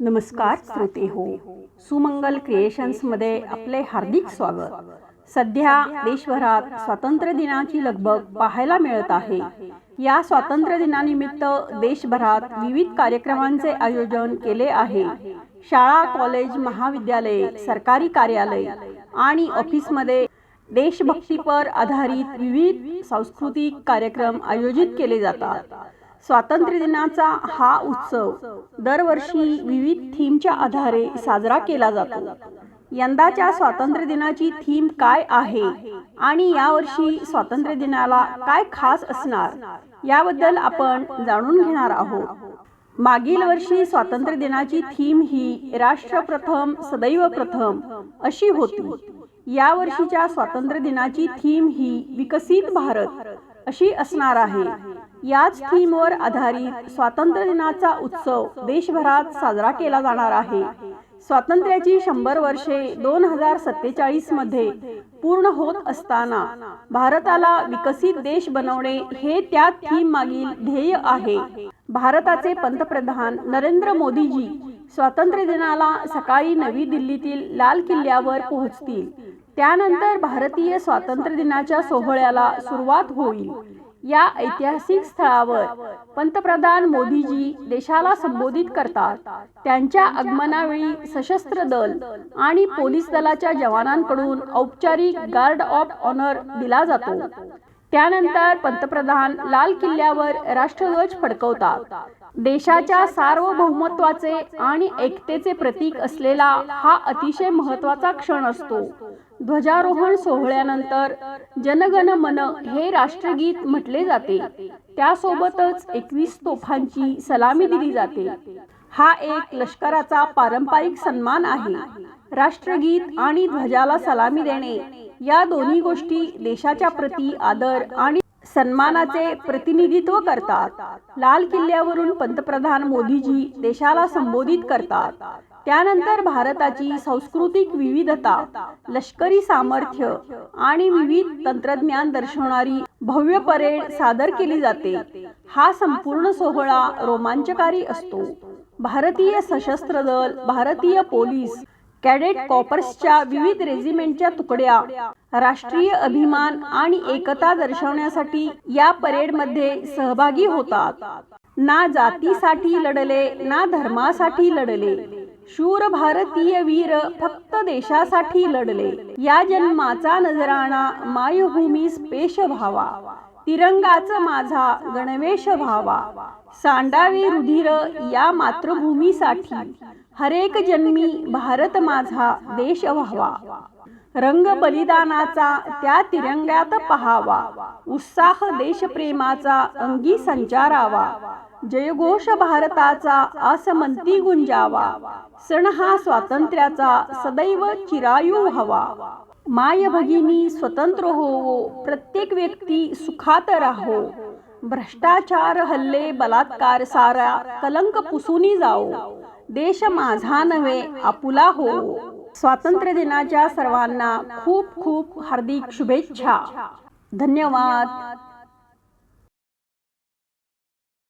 नमस्कार श्रोते हो. सुमंगल क्रिएशन्समध्ये आपले हार्दिक स्वागत. सध्या देशभरात स्वातंत्र्य दिनाची लगबग पाहायला मिळत आहे. या स्वातंत्र्य दिनानिमित्त देशभरात विविध कार्यक्रमांचे आयोजन केले आहे. शाळा कॉलेज महाविद्यालय सरकारी कार्यालय आणि ऑफिसमध्ये देशभक्तीपर आधारित विविध सांस्कृतिक कार्यक्रम आयोजित केले जातात. स्वातंत्र्य दिनाचा हा उत्सव दरवर्षी विविध थीमच्या आधारे साजरा केला जातो. यंदाच्या स्वातंत्र्य दिनाची थीम काय आहे आणि यावर्षी स्वातंत्र्य दिनाला काय खास असणार याबद्दल आपण जाणून घेणार आहोत. मागील वर्षी स्वातंत्र्य दिनाची थीम ही राष्ट्र प्रथम सदैव प्रथम अशी होती. या वर्षीच्या स्वातंत्र्य दिनाची थीम ही विकसित भारत अशी असणार आहे. याच थीमवर आधारित स्वातंत्र्य दिनाचा उत्सव देशभरात साजरा केला जाणार आहे. स्वातंत्र्याची शंभर वर्षे दोन हजार सत्तेचाळीसमध्ये पूर्ण होत असताना भारताला विकसित देश बनवणे हे त्या थीम मागील ध्येय आहे. भारताचे पंतप्रधान नरेंद्र मोदीजी स्वातंत्र्य दिनाला सकाळी नवी दिल्लीतील लाल किल्ल्यावर पोहोचतील. त्यानंतर भारतीय स्वातंत्र्य दिनाच्या सोहळ्याला सुरुवात होईल. या ऐतिहासिक स्थळावर पंतप्रधान मोदीजी देशाला संबोधित करतात. त्यांच्या आगमनावेळी सशस्त्र दल आणि पोलीस दलाच्या जवानांकडून औपचारिक गार्ड ऑफ ऑनर दिला जातो. त्यानंतर पंतप्रधान लाल किल्ल्यावर राष्ट्रध्वज फडकवतात. देशाच्या सार्वभौमत्वाचे आणि एकतेचे प्रतीक असलेला हा अतिशय महत्त्वाचा क्षण असतो. ध्वजारोहण सोहळ्यानंतर जनगण मन हे राष्ट्रगीत म्हटले जाते. त्यासोबतच एकवीस तोफांची सलामी दिली जाते. हा एक लष्कराचा पारंपरिक सन्मान आहे. राष्ट्रगीत आणि ध्वजाला सलामी देणे. या दोन्ही गोष्टी देशाच्या प्रती आदर आणि सन्मानाचे प्रतिनिधित्व करतात. लाल किल्ल्यावरून पंतप्रधान मोदीजी देशाला संबोधित करतात. त्यानंतर भारताची सांस्कृतिक विविधता लष्करी सामर्थ्य आणि विविध तंत्रज्ञान दर्शवणारी भव्य परेड सादर केली जाते. हा संपूर्ण सोहळा रोमांचकारी असतो. भारतीय सशस्त्र दल भारतीय पोलीस कॅडेट कॉपर्सच्या विविध रेजिमेंटच्या तुकड्या राष्ट्रीय अभिमान आणि एकता दर्शवण्यासाठी या परेडमध्ये सहभागी होतात. ना जातीसाठी लढले ना धर्मासाठी लढले. शूर भारतीय वीर फक्त देशासाठी लढले. या जन्माचा नजराणा मायभूमीस पेश व्हावा. तिरंगाच माझा गणवेश व्हावा. सांडावे रुधिर या मातृभूमीसाठी. हरेक जन्मी भारत माझा देश व्हावा. रंग बलिदानाचा त्या तिरंग्यात पहावा. उत्साह देशप्रेमाचा अंगी संचारावा. जयघोष भारताचा आसमंती गुंजावा. सण हा स्वातंत्र्याचा सदैव चिरायू व्हावा. माय भगिनी स्वतंत्र होवो. प्रत्येक व्यक्ती सुखात राहो. भ्रष्टाचार हल्ले बलात्कार सारा कलंक पुसूनी जाओ. देश माझा नव्हे आपुला हो. स्वातंत्र्य दिनाच्या सर्वांना खूप खूप हार्दिक शुभेच्छा. धन्यवाद.